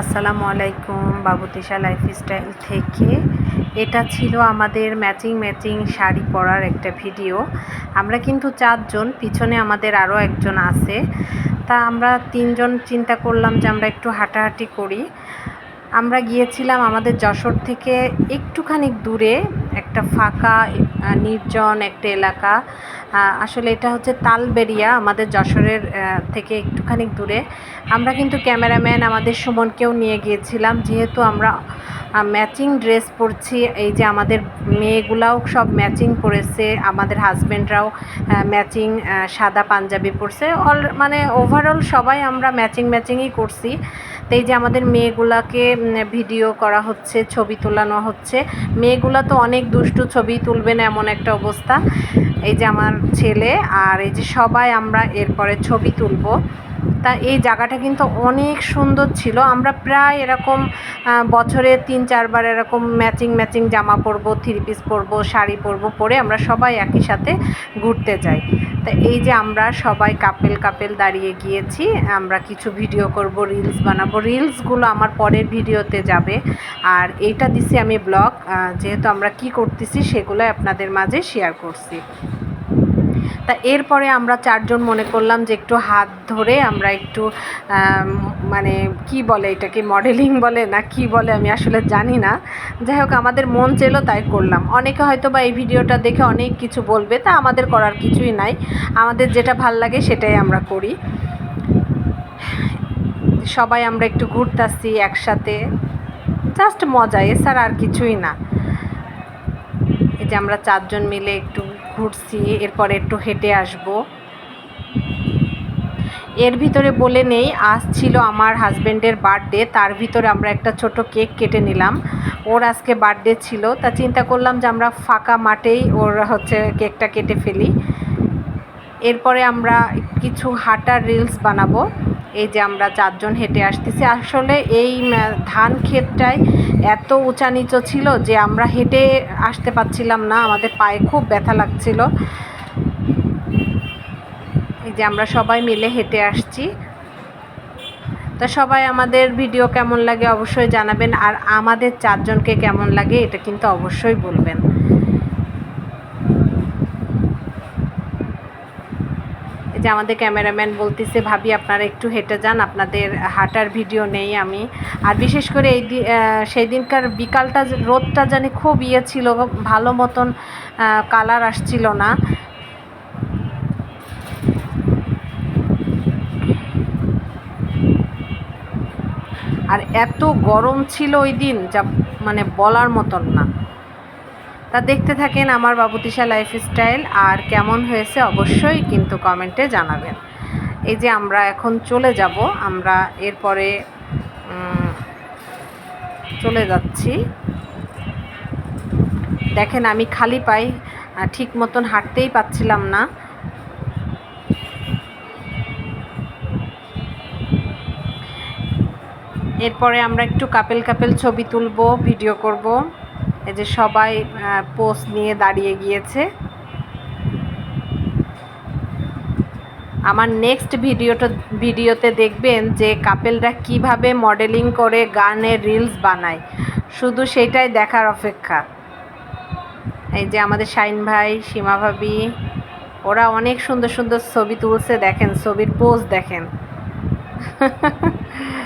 আসসালামু আলাইকুম বাবুতিশা লাইফস্টাইল থেকে। এটা ছিল আমাদের ম্যাচিং ম্যাচিং শাড়ি পরার একটা ভিডিও আমরা কিন্তু চারজন, পিছনে আমাদের আরও একজন আছে। তা আমরা তিনজন চিন্তা করলাম যে আমরা একটু হাঁটাহাঁটি করি। আমরা গিয়েছিলাম আমাদের যশোর থেকে একটুখানি দূরে একটা ফাঁকা নির্জন একটা এলাকা। আসলে এটা হচ্ছে তালবেরিয়া আমাদের যশোরের থেকে একটুখানি দূরে। আমরা কিন্তু ক্যামেরাম্যান আমাদের সুমনকেও নিয়ে গিয়েছিলাম। যেহেতু আমরা ম্যাচিং ড্রেস পরছি, এই যে আমাদের মেয়েগুলাও সব ম্যাচিং পরেছে, আমাদের হাজব্যান্ডরাও ম্যাচিং সাদা পাঞ্জাবি পরছে। অল মানে ওভারঅল সবাই আমরা ম্যাচিং ম্যাচিংই করছি। তো এই যে আমাদের মেয়েগুলাকে ভিডিও করা হচ্ছে, ছবি তোলানো হচ্ছে। মেয়েগুলা তো অনেক দুষ্টু ছবি তুলবেন এমন একটা অবস্থা। এই যে আমার ছেলে আর এই যে সবাই আমরা এরপরে ছবি তুলব। তা এই জায়গাটা কিন্তু অনেক সুন্দর ছিল। আমরা প্রায় এরকম বছরে তিন, চারবার এরকম ম্যাচিং ম্যাচিং জামা পরবো থ্রি পিস পরবো, শাড়ি পরবো, পরে আমরা সবাই একই সাথে ঘুরতে যাই। তা এই যে আমরা সবাই কাপেল কাপেল দাঁড়িয়ে গিয়েছি, আমরা কিছু ভিডিও করব রিলস বানাবো। রিলসগুলো আমার পরের ভিডিওতে যাবে। আর এইটা দিছি আমি ব্লগ যেহেতু আমরা কি করতেছি সেগুলো আপনাদের মাঝে শেয়ার করছি। তা এরপরে আমরা চারজন মনে করলাম যে একটু হাত ধরে আমরা একটু মানে কি বলে এটাকে মডেলিং বলে না কি বলে আমি আসলে জানি না। যাই হোক, আমাদের মন চেলো তাই করলাম। অনেকে হয়তো বা এই ভিডিওটা দেখে অনেক কিছু বলবে, তা আমাদের করার কিছুই নাই। আমাদের যেটা ভালো লাগে সেটাই আমরা করি। সবাই আমরা একটু ঘুরতাছি একসাথে। জাস্ট মজা, এছাড়া আর কিছুই না। এই যে আমরা চারজন মিলে একটু ঘুরছি, এরপরে একটু হেঁটে আসব। এর ভিতরে বলে নেই, আজ ছিল আমার হাজব্যান্ডের বার্থডে, তার ভিতরে আমরা একটা ছোট কেক কেটে নিলাম। ওর আজকে বার্থডে ছিল, তা চিন্তা করলাম যে আমরা ফাঁকা মাঠেই ওর হচ্ছে কেকটা কেটে ফেলি। এরপরে আমরা কিছু হাঁটার রিলস বানাবো। এই যে আমরা চারজন হেঁটে আসতেছি। আসলে এই ধান ক্ষেতটায় এত উঁচা নিচু ছিল যে আমরা হেঁটে আসতে পারছিলাম না। আমাদের পায়ে খুব ব্যথা লাগছিল। এই যে আমরা সবাই মিলে হেঁটে আসছি। তো সবাই আমাদের ভিডিও কেমন লাগে অবশ্যই জানাবেন। আর আমাদের চারজনকে কেমন লাগে এটা কিন্তু অবশ্যই বলবেন এই যে আমাদের ক্যামেরাম্যান বলতেছে, ভাবি, আপনারা একটু হেঁটে যান, আপনাদের হাঁটার ভিডিও নেই আমি। আর বিশেষ করে এই সেই দিনকার বিকালটা রোদটা জানি খুব ইয়ে ছিল, ভালো মতন কালার আসছিল না। আর এত গরম ছিল ওই দিন, যা মানে বলার মতন না। তা দেখতে থাকেন আমার বাবুতিশা লাইফস্টাইল আর কেমন হয়েছে অবশ্যই কিন্তু কমেন্টে জানাবেন। এই যে আমরা এখন চলে যাব, আমরা এরপরে চলে যাচ্ছি। দেখেন আমি খালি পাই ঠিক মতন হাঁটতেই পাচ্ছিলাম না। এরপরে আমরা একটু কাপেল কাপেল ছবি তুলবো, ভিডিও করব। এই যে সবাই পোস্ট নিয়ে দাঁড়িয়ে গিয়েছে। আমার নেক্সট ভিডিওটা, ভিডিওতে দেখবেন যে কাপেলরা কীভাবে মডেলিং করে গানের রিলস বানায়। শুধু সেটাই দেখার অপেক্ষা। এই যে আমাদের শাইন ভাই, সীমা ভাবি, ওরা অনেক সুন্দর সুন্দর ছবি তুলছে দেখেন, ছবির পোজ দেখেন।